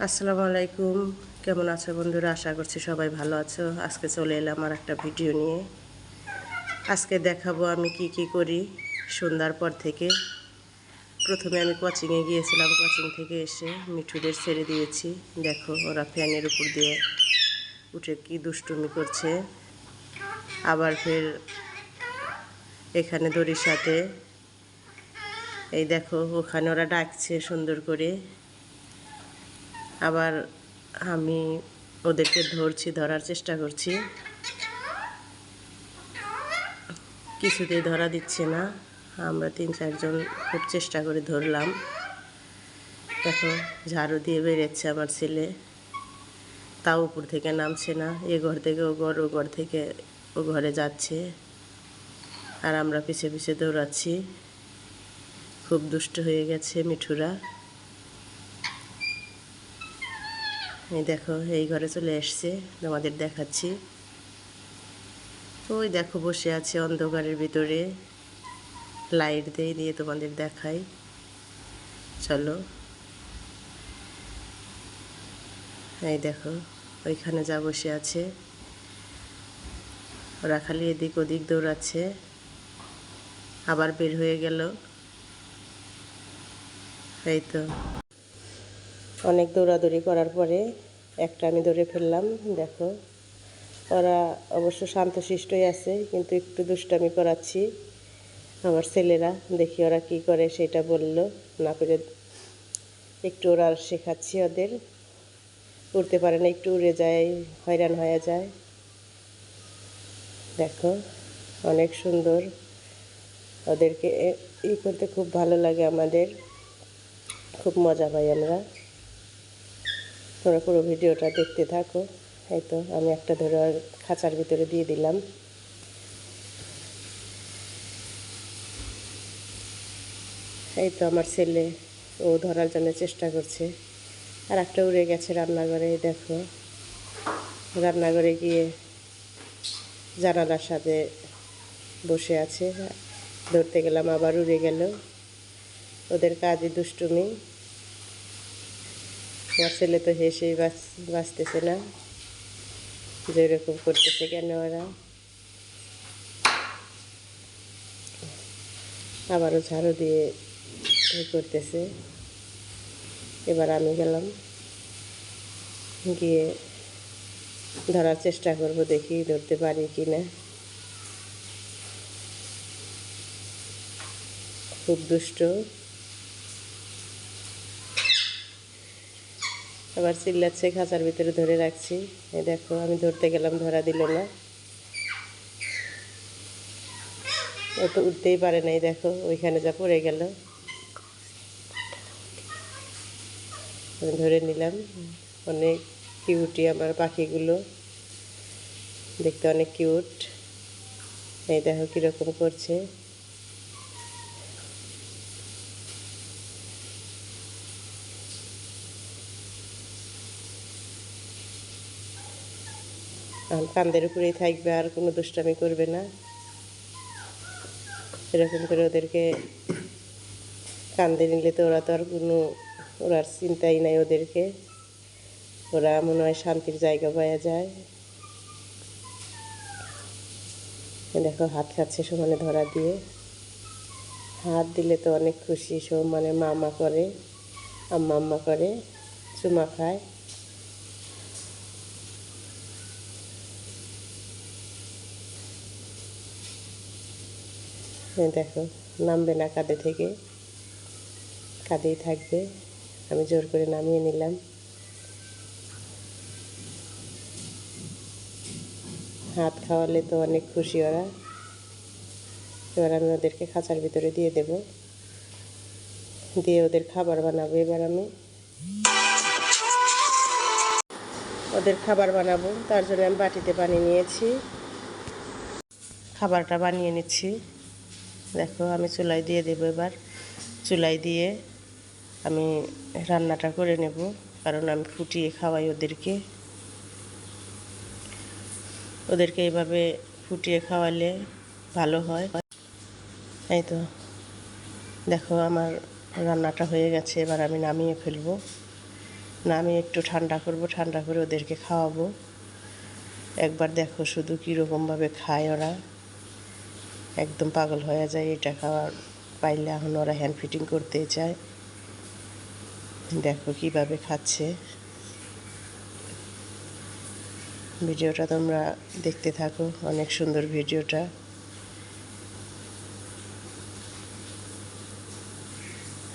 আসসালামু আলাইকুম। কেমন আছো বন্ধুরা? আশা করছি সবাই ভালো আছো। আজকে চলে এলাম আর একটা ভিডিও নিয়ে। আজকে দেখাবো আমি কি কি করি সন্ধ্যার পর থেকে। প্রথমে আমি কোচিংয়ে গিয়েছিলাম। কোচিং থেকে এসে মিঠুদের ছেড়ে দিয়েছি। দেখো, ওরা ফ্যানের উপর দিয়ে উঠে কি দুষ্টুমি করছে। আবার ফের এখানে দড়ির সাথে। এই দেখো, ওখানে ওরা ডাকছে সুন্দর করে। আবার আমি ওদেরকে ধরছি, ধরার চেষ্টা করছি। কিছুতেই ধরা দিচ্ছে না। আমরা তিন চারজন খুব চেষ্টা করে ধরলাম। দেখো, ঝাড়ু দিয়ে বেরোচ্ছে আমার ছেলে। তাও উপর থেকে নামছে না। এ ঘর থেকে, ও ঘর ও ঘর থেকে ও ঘরে যাচ্ছে। আর আমরা পিছে পিছে দৌড়াচ্ছি। খুব দুষ্ট হয়ে গেছে মিঠুরা। এই দেখো, এই ঘরে চলে এসছে, তোমাদের দেখাচ্ছি। ওই দেখো, বসে আছে অন্ধকারের ভিতরে। লাইট দিয়ে দিয়ে তোমাদের দেখাই। চলো। এই দেখো, ওইখানে যা বসে আছে। ওরা খালি এদিক ওদিক দৌড়াচ্ছে। আবার বের হয়ে গেল। এই তো। অনেক দৌড়াদৌড়ি করার পরে একটা আমি ধরে ফেললাম, দেখো। ওরা অবশ্য শান্তশিষ্টই আছে, কিন্তু একটু দুষ্টামি করাচ্ছি আমার ছেলেরা। দেখি ওরা কি করে সেটা বলল, না করে একটু ওরা শেখাচ্ছি ওদের। উড়তে পারে না, একটু উড়ে যায়, হয়রান হয়ে যায়। দেখো, অনেক সুন্দর। ওদেরকে ই করতে খুব ভালো লাগে আমাদের। খুব মজা পাই আমরা। তোমরা পুরো ভিডিওটা দেখতে থাকো। এই তো, আমি একটা ধরে খাঁচার ভিতরে দিয়ে দিলাম। এই তো আমার ছেলে, ও ধরার জন্য চেষ্টা করছে। আর একটা উড়ে গেছে রান্নাঘরে, দেখো। রান্নাঘরে গিয়ে জানালার সাথে বসে আছে। ধরতে গেলাম আবার উড়ে গেল। ওদের কাজে দুষ্টুমি। আমার ছেলে তো হেসেই বাঁচ বাঁচতেছে না। যে এরকম করতেছে কেন ওরা? আবারও ঝাড়ু দিয়ে করতেছে। এবার আমি গেলাম। গিয়ে ধরার চেষ্টা করব দেখি ধরতে পারি কি না খুব দুষ্ট। আবার চিল্লাচ্ছে, খাঁচার ভিতরে ধরে রাখছি। এই দেখো, আমি ধরতে গেলাম, ধরা দিল না। ও তো উঠতেই পারে নাই, দেখো, ওইখানে যা পড়ে গেল। ধরে নিলাম, অনেক কিউটি আমার পাখিগুলো। দেখতে অনেক কিউট এই দেখো, কীরকম করছে। কান্দের উপরেই থাকবে, আর কোনো দুষ্টামি করবে না। এরকম করে ওদেরকে কান্দে নিলে তো ওরা তো আর কোনো ওরার চিন্তাই নাই ওদেরকে। ওরা মনে হয় শান্তির জায়গা পাওয়া যায়। দেখো, হাত খাচ্ছে সমানে ধরা দিয়ে। হাত দিলে তো অনেক খুশি, সব মানে মামা করে, আম্মা আম্মা করে, চুমা খায়। দেখো, নামবে না কাঁধে থেকে। কাঁধেই থাকবে। আমি জোর করে নামিয়ে নিলাম। হাত খাওয়ালে তো অনেক খুশি ওরা। এবার আমি ওদেরকে খাঁচার ভিতরে দিয়ে দেব। দিয়ে ওদের খাবার বানাবো এবার আমি। ওদের খাবার বানাবো। তার জন্য আমি বাটিতে পানি নিয়েছি। খাবারটা বানিয়ে নিচ্ছি। দেখো, আমি চুলাই দিয়ে দেবো এবার। চুলাই দিয়ে আমি রান্নাটা করে নেব, কারণ আমি ফুটিয়ে খাওয়াই ওদেরকে। ওদেরকে এইভাবে ফুটিয়ে খাওয়ালে ভালো হয়। এই তো, দেখো আমার রান্নাটা হয়ে গেছে, এবার আমি নামিয়ে ফেলব। না আমি একটু ঠান্ডা করব, ঠান্ডা করে ওদেরকে খাওয়াবো। একবার দেখো শুধু কীরকমভাবে খায় ওরা। একদম পাগল হয়ে যায় এটা খাওয়ার পাইলে এখন ওরা হ্যান্ড ফিটিং করতে চায়। দেখো কীভাবে খাচ্ছে। ভিডিওটা তোমরা দেখতে থাকো, অনেক সুন্দর ভিডিওটা।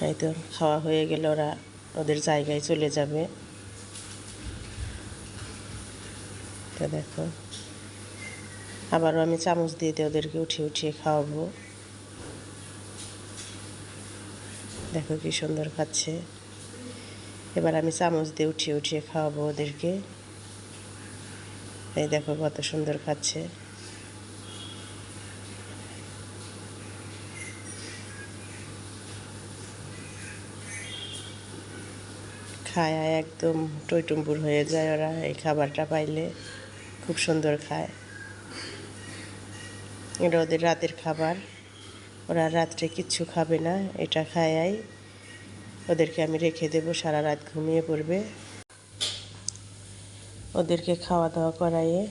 হয়তো খাওয়া হয়ে গেলে ওরা ওদের জায়গায় চলে যাবে। তো দেখো। আবারও আমি চামচ দিয়ে দিয়ে ওদেরকে উঠিয়ে উঠিয়ে খাওয়াবো। দেখো কি সুন্দর খাচ্ছে। এবার আমি চামচ দিয়ে উঠিয়ে উঠিয়ে খাওয়াবো ওদেরকে। এই দেখো কত সুন্দর খাচ্ছে। খায় একদম টইটুম্বুর হয়ে যায় ওরা, এই খাবারটা পাইলে। খুব সুন্দর খায়। এটা ওদের রাতের খাবার। ওরা রাত্রে কিচ্ছু খাবে না, এটা খায়াই ওদেরকে আমি রেখে দেবো, সারা রাত ঘুমিয়ে পড়বে। ওদেরকে খাওয়া দাওয়া করাইয়ে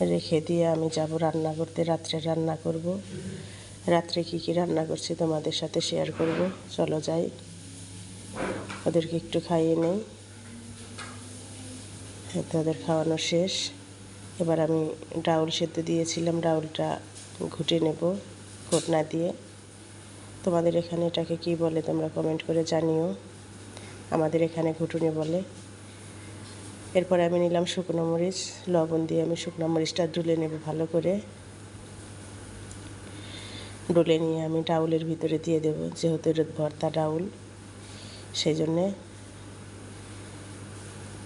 রেখে দিয়ে আমি যাব রান্না করতে, রাত্রে রান্না করব। রাত্রে কি কি রান্না করছি তোমাদের সাথে শেয়ার করব। চলো যাই। ওদেরকে একটু খাইয়ে নেই। তো ওদের খাওয়ানো শেষ। এবার আমি ডাউল সেদ্ধ দিয়েছিলাম, ডাউলটা ঘুটে নেব, ঘটনা দিয়ে। তোমাদের এখানে এটাকে কি বলে তোমরা কমেন্ট করে জানিও। আমাদের এখানে ঘুটুনি বলে। এরপরে আমি নিলাম শুকনো মরিচ, লবণ দিয়ে আমি শুকনো মরিচটা ডুলে নেব ভালো করে। ডুলে নিয়ে আমি ডাউলের ভিতরে দিয়ে দেব, যেহেতু এটা ভর্তা ডাউল সেই জন্যে।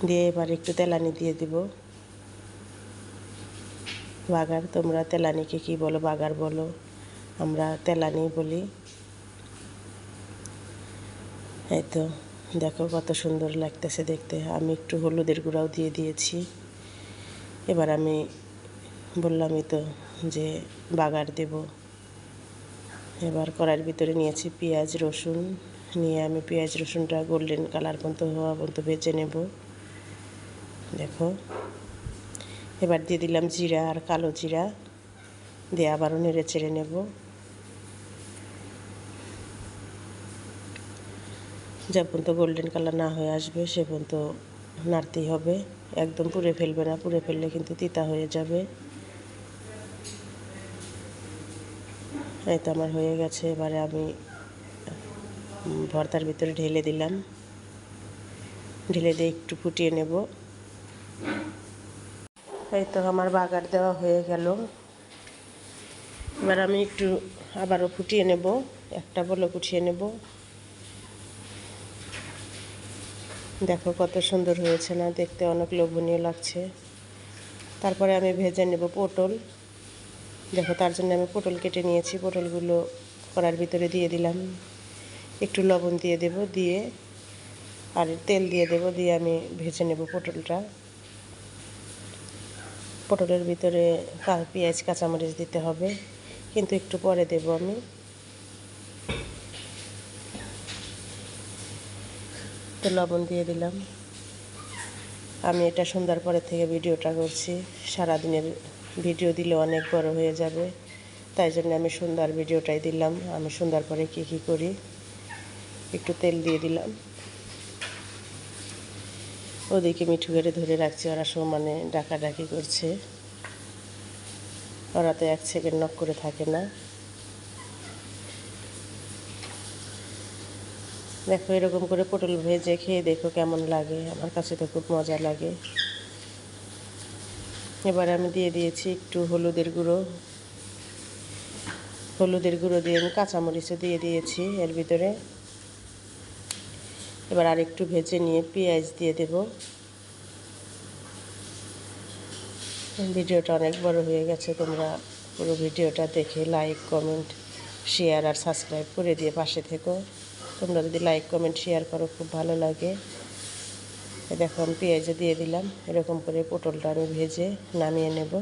দিয়ে এবার একটু তেলানি দিয়ে দিব। বাগার, তোমরা তেলানিকে কি বলো? বাগার বলো। আমরা তেলানি বলি। এই তো, দেখো কত সুন্দর লাগতেছে দেখতে। আমি একটু হলুদের গুঁড়াও দিয়ে দিয়েছি। এবার আমি বললামই তো যে বাগার দেব। এবার কড়াইয়ের ভিতরে নিয়েছি পেঁয়াজ, রসুন। নিয়ে আমি পেঁয়াজ, রসুনটা গোল্ডেন কালার পর্যন্ত হওয়া পর্যন্ত ভেজে নেব। দেখো। এবার দিয়ে দিলাম জিরা আর কালো জিরা। দিয়ে আবারও নেড়ে চেড়ে নেব। যা পর্যন্ত গোল্ডেন কালার না হয়ে আসবে, সে পর্যন্ত নাড়তেই হবে। একদম পুড়ে ফেলবে না, পুড়ে ফেললে কিন্তু তিতা হয়ে যাবে। এই তো আমার হয়ে গেছে, এবারে আমি ভর্তার ভিতরে ঢেলে দিলাম। ঢেলে দিয়ে একটু ফুটিয়ে নেব। এই তো আমার বাগার দেওয়া হয়ে গেল। এবার আমি একটু আবারও ফুটিয়ে নেব, একটা বলে ফুটিয়ে নেব। দেখো কত সুন্দর হয়েছে না, দেখতে অনেক লোভনীয় লাগছে। তারপরে আমি ভেজে নেব পটল। দেখো তার জন্য আমি পটল কেটে নিয়েছি, পটলগুলো করার ভিতরে দিয়ে দিলাম। একটু লবণ দিয়ে দেব, দিয়ে আর তেল দিয়ে দেব, দিয়ে আমি ভেজে নেব পটলটা। পটলের ভিতরে পেঁয়াজ, কাঁচামরিচ দিতে হবে। কিন্তু একটু পরে দেব আমি। তো লবণ দিয়ে দিলাম। আমি এটা সন্ধ্যার পরে থেকে ভিডিওটা করছি। সারাদিনের ভিডিও দিলে অনেক বড় হয়ে যাবে। তাই জন্য আমি সুন্দর ভিডিওটাই দিলাম। আমি সুন্দর পরে কী কী করি? একটু তেল দিয়ে দিলাম। ওদিকে মিঠু ঘেরে ধরে রাখছে, ওরা সমানে ডাকাডাকি করছে। ওরা তো এক সেকেন্ড নক করে থাকে না। দেখো এরকম করে পটল ভেজে খেয়ে দেখো কেমন লাগে, আমার কাছে তো খুব মজা লাগে। এবার আমি দিয়ে দিয়েছি একটু হলুদের গুঁড়ো। হলুদের গুঁড়ো দিয়ে আমি কাঁচামরিচও দিয়ে দিয়েছি এর ভিতরে। এবার আর একটু ভেজে নিয়ে পেঁয়াজ দিয়ে দেব। ভিডিওটা অনেক বড় হয়ে গেছে, তোমরা পুরো ভিডিওটা দেখে লাইক কমেন্ট শেয়ার আর সাবস্ক্রাইব করে দিয়ে পাশে থেকো। তোমরা যদি লাইক কমেন্ট শেয়ার করো, খুব ভালো লাগে। দেখো, আমি পেঁয়াজও দিয়ে দিলাম। এরকম করে পটলটা আমি ভেজে নামিয়ে নেব।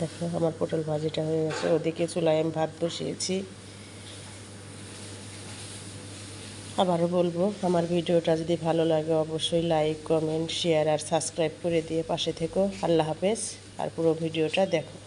দেখো, আমার পটল ভাজিটা হয়ে গেছে। ওদিকে চুলায় আমি ভাত বসিয়েছি। আবারও বলব, আমার ভিডিওটা যদি ভালো লাগে অবশ্যই লাইক কমেন্ট শেয়ার আর সাবস্ক্রাইব করে দিয়ে পাশে থেকো। আল্লাহ হাফেজ। আর পুরো ভিডিওটা দেখো।